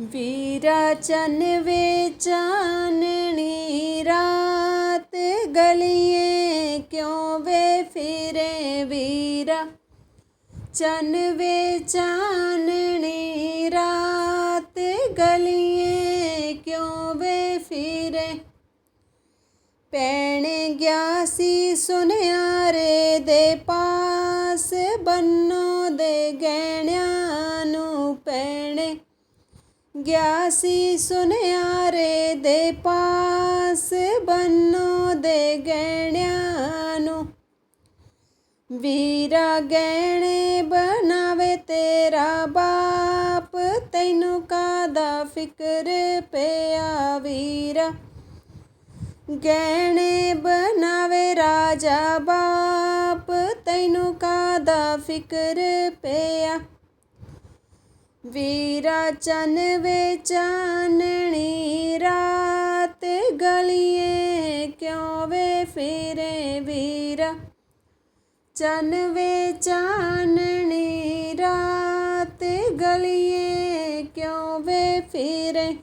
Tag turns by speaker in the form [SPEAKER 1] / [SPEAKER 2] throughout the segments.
[SPEAKER 1] ਵੀਰਾ ਚੰਨ ਵੇ ਚਾਨਣੀ ਰਾਤ ਗਲੀਏ ਕਿਉਂ ਵੇ ਫਿਰੇ ਵੀਰਾ? ਚਨ ਵੇ ਚਾਨਣੀ ਰਾਤ ਗਲੀਏ ਕਿਉਂ ਵੇ ਫਿਰੇ? ਪੈਣ ਗਿਆ ਸੀ ਸੁਨਿਆਰੇ ਦੇ ਪਾਸ ਬੰਨੋ ਗਿਆ ਸੀ ਸੁਨਿਆਰੇ ਦੇ ਪਾਸ, ਬੰਨੋ ਦੇ ਗਹਿਣਿਆਂ ਨੂੰ। ਵੀਰਾ ਗਹਿਣੇ ਬਣਾਵੇ ਤੇਰਾ ਬਾਪ, ਤੈਨੂੰ ਕਾਦਾ ਫਿਕਰ ਪਿਆ ਵੀਰਾ? ਗਹਿਣੇ ਬਣਾਵੇ ਰਾਜਾ ਬਾਪ, ਤੈਨੂੰ ਕਾਦਾ ਫਿਕਰ ਪਿਆ? ਵੀਰਾ ਚਨ ਵੇ ਚਾਨਣੀ, ਰਾਤ ਗਲੀਏ ਕਿਉਂ ਵੇ ਫਿਰੇ ਵੀਰਾ? ਚਨ ਵੇ ਚਾਨਣੀ, ਰਾਤ ਗਲੀਏ ਕਿਉਂ ਵੇ ਫਿਰੇ?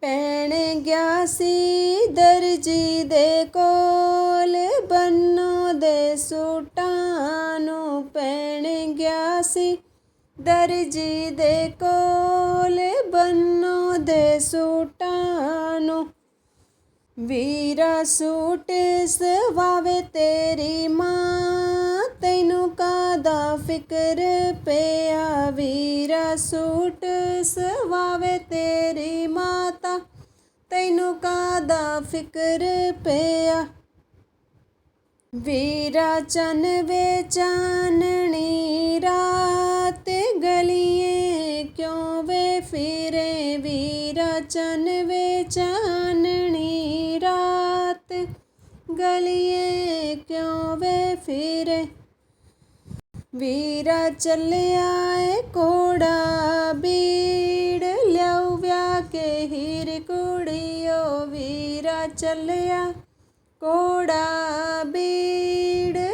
[SPEAKER 1] ਪੈਣ ਗਿਆ ਸੀ ਦਰਜੀ ਦੇ ਕੋਲ, ਬੰਨੋ ਦੇ ਸੂਟਾਂ ਦਰਜੀ ਦੇ ਕੋਲ ਬੰਨੋ ਦੇ ਸੂਟਾਂ ਨੂੰ। ਵੀਰਾ ਸੂਟ ਸਵਾਵੇ ਤੇਰੀ ਮਾਂ, ਤੈਨੂੰ ਕਾਦਾ ਫਿਕਰ ਪਿਆ? ਵੀਰਾ ਸੂਟ ਸਵਾਵੇ ਤੇਰੀ ਮਾਤਾ, ਤੈਨੂੰ ਕਾਦਾ ਫਿਕਰ ਪਿਆ? ਵੀਰਾ ਚੰਨ ਵੇ ਚਾਨਣੀ ਫਿਰੇ ਵੀਰਾ ਚਨ ਵੇ ਚਾਨਣੀ ਰਾਤ। ਗਲੀਏ ਕਿਉਂ ਵੇ ਫਿਰੇ? ਵੀਰਾ ਚੱਲਿਆ ਏ ਕੋੜਾ ਬੀੜ, ਲਿਆਉ ਵਿਆਹ ਕੇ ਹੀਰ ਕੁੜੀਓ। ਵੀਰਾ ਚੱਲਿਆ ਕੋੜਾ ਬੀੜ